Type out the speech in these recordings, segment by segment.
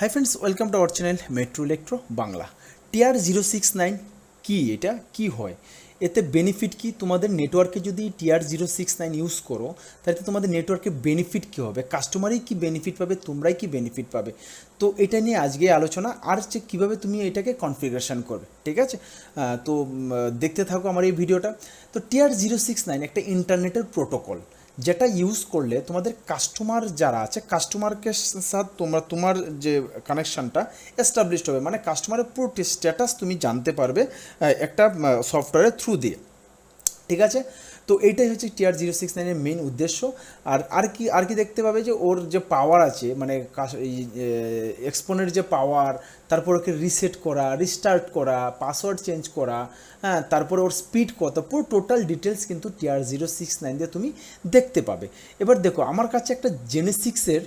Hi friends welcome to our channel metro electro Bangla TR zero six nine কী এটা? কি হয়? এতে benefit কি? তোমাদের নেটওয়ার্কে যদি TR zero six nine use করো, তাহলে তোমাদের নেটওয়ার্কে বেনিফিট কী হবে? কাস্টমারই কি বেনিফিট পাবে? তোমরাই কি বেনিফিট পাবে? তো এটা নিয়ে আজকে আলোচনা, আর হচ্ছে কীভাবে তুমি এটাকে কনফিগারেশন করবে, ঠিক আছে? তো দেখতে থাকো আমার এই ভিডিওটা তো টিআর জিরো সিক্স নাইন একটা ইন্টারনেটের প্রোটোকল যেটা ইউজ করলে তোমাদের কাস্টমার যারা আছে কাস্টমারকে সাথে তোমরা, তোমার যে কানেকশানটা এস্টাবলিশড হবে। মানে কাস্টমারের পুরো স্ট্যাটাস তুমি জানতে পারবে একটা সফটওয়্যারের থ্রু দিয়ে। ঠিক আছে? তো এইটাই হচ্ছে টিআর জিরো সিক্স নাইনের মেন উদ্দেশ্য। আর আর কি আর কি দেখতে পাবে যে ওর যে পাওয়ার আছে মানে কাস- এক্সপোনের যে পাওয়ার তারপর ওকে রিসেট করা রিস্টার্ট করা পাসওয়ার্ড চেঞ্জ করা হ্যাঁ তারপরে ওর স্পিড কত, পুরো টোটাল ডিটেলস কিন্তু টিআর জিরো সিক্স নাইন দিয়ে তুমি দেখতে পাবে। এবার দেখো, আমার কাছে একটা জেনেসিক্সের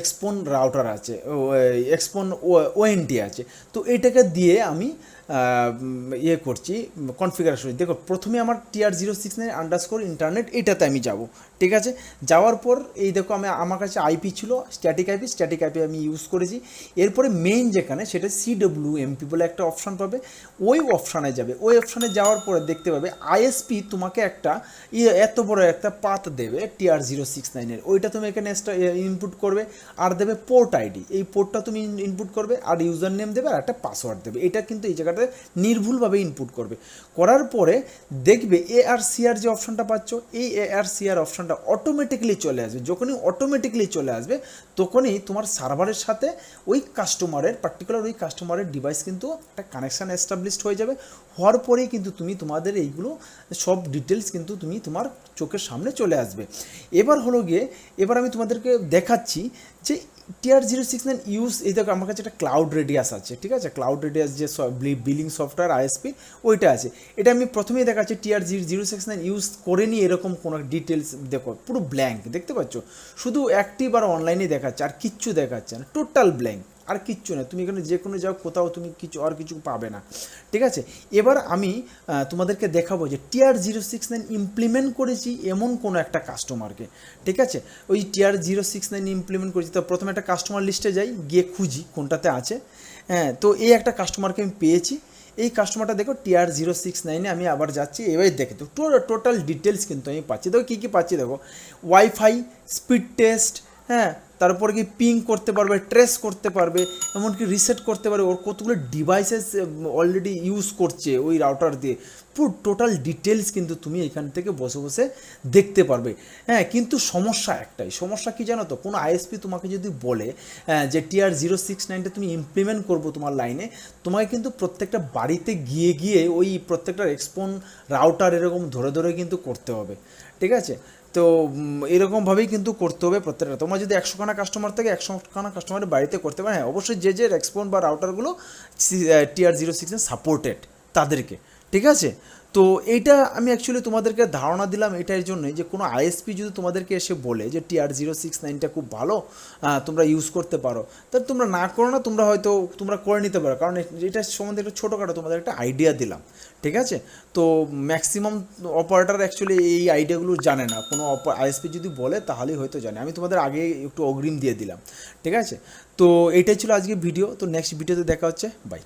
এক্সপোন রাউটার আছে এক্সপোন ওএনটি আছে। তো এটাকে দিয়ে আমি ইয়ে করছি কনফিগারেশন দেখো, প্রথমে আমার TR zero six nine underscore internet এটাতে আমি যাব, ঠিক আছে? যাওয়ার পর এই দেখো, আমি, আমার কাছে আইপি ছিল স্ট্যাটিক আইপি স্ট্যাটিক আইপি আমি ইউজ করেছি। এরপরে মেইন যেখানে, সেটা সিডব্লিউ এমপি বলে একটা অপশান পাবে। ওই অপশানে যাবে। ওই অপশানে যাওয়ার পরে দেখতে পাবে আইএসপি তোমাকে একটা ইয়ে এত বড় একটা পাত দেবে টিআর জিরো সিক্স নাইনের ওইটা তুমি এখানে ইনপুট করবে, আর দেবে পোর্ট আইডি এই পোর্টটা তুমি ইনপুট করবে, আর ইউজার নেম দেবে, আর একটা পাসওয়ার্ড দেবে। এটা কিন্তু এই জায়গাটায় নির্ভুলভাবে ইনপুট করবে। করার পরে দেখবে এ আর সিআর যে অপশনটা পাচ্ছ, এই এ আর সিআর অপশনটা অটোমেটিক্যালি চলে আসবে। যখনই অটোমেটিক্যালি চলে আসবে, তখনই তোমার সার্ভারের সাথে ওই কাস্টমারের পার্টিকুলার ওই কাস্টমারের ডিভাইস কিন্তু একটা কানেকশান এস্টাবলিশড হয়ে যাবে। হওয়ার পরেই কিন্তু তুমি তোমাদের এইগুলো সব ডিটেলস কিন্তু তুমি তোমার চোখের সামনে চলে আসবে। এবার হলো গিয়ে, এবার আমি তোমাদেরকে দেখাচ্ছি যে TR zero six nine use এই দেখো আমার কাছে একটা ক্লাউড রেডিয়াস আছে, ঠিক আছে? ক্লাউড রেডিয়াস যে বিলিং সফটওয়্যার আইএসপি ওইটা আছে। এটা আমি প্রথমেই দেখাচ্ছি টিআর জি জিরো সিক্স নাইন ইউজ করে নিই এরকম কোনো ডিটেলস দেখো, পুরো ব্ল্যাঙ্ক দেখতে পাচ্ছ? শুধু অ্যাক্টিভ আর অনলাইনে দেখাচ্ছে, আর কিচ্ছু দেখাচ্ছে না টোটাল ব্ল্যাঙ্ক আর কিচ্ছু না। তুমি এখানে যে কোনো যাও, কোথাও তুমি কিছু, আর কিছু পাবে না। ঠিক আছে? এবার আমি তোমাদেরকে দেখাবো যে TR zero six nine implement করেছি এমন কোনো একটা কাস্টমারকে ঠিক আছে? ওই TR zero six nine implement করেছি। তো প্রথমে একটা কাস্টমার লিস্টে যাই, গিয়ে খুঁজি কোনটাতে আছে। হ্যাঁ তো এই একটা কাস্টমারকে আমি পেয়েছি। এই কাস্টমারটা দেখো টিআর জিরো সিক্স নাইনে আমি আবার যাচ্ছি। এবারে দেখে তো, টোটাল ডিটেলস কিন্তু আমি পাচ্ছি। দেখো কী কী পাচ্ছি দেখো? ওয়াইফাই স্পিড টেস্ট হ্যাঁ তারপরে কি পিং করতে পারবে ট্রেস করতে পারবে, এমনকি রিসেট করতে পারবে, ওর কতগুলো ডিভাইসেস অলরেডি ইউজ করছে ওই রাউটার দিয়ে। পুরো টোটাল ডিটেলস কিন্তু তুমি এখান থেকে বসে বসে দেখতে পারবে। হ্যাঁ কিন্তু সমস্যা একটাই, সমস্যা কি জানো তো? কোনো আইএসপি তোমাকে যদি বলে যে টিআর জিরো সিক্স নাইনটা তুমি ইমপ্লিমেন্ট করব তোমার লাইনে তোমাকে কিন্তু প্রত্যেকটা বাড়িতে গিয়ে গিয়ে ওই প্রত্যেকটা এক্সপোন রাউটার এরকম ধরে ধরে কিন্তু করতে হবে। ঠিক আছে? তো এরকমভাবেই কিন্তু করতে হবে প্রত্যেকটা। তোমার যদি একশোখানা কাস্টমার থেকে একশোখানা কাস্টমারের বাড়িতে করতে পারে হ্যাঁ অবশ্যই যে যে রেসপন্স বা রাউটারগুলো টিআর জিরো সিক্স সাপোর্টেড তাদেরকে। ঠিক আছে? তো এইটা আমি অ্যাকচুয়ালি তোমাদেরকে ধারণা দিলাম এটার জন্যই যে কোনো আইএসপি যদি তোমাদেরকে এসে বলে যে টিআর জিরো সিক্স নাইনটা খুব ভালো তোমরা ইউজ করতে পারো তাহলে তোমরা না করো না, তোমরা হয়তো তোমরা করে নিতে পারো। কারণ এটা সম্বন্ধে একটা ছোটোখাটো তোমাদের একটা আইডিয়া দিলাম, ঠিক আছে? তো ম্যাক্সিমাম অপারেটার অ্যাকচুয়ালি এই আইডিয়াগুলো জানে না। কোনো আইএসপি যদি বলে, তাহলেই হয়তো জানে। আমি তোমাদের আগে একটু অগ্রিম দিয়ে দিলাম, ঠিক আছে? তো এটাই ছিল আজকে ভিডিও তো নেক্সট ভিডিওতে দেখা হচ্ছে। বাই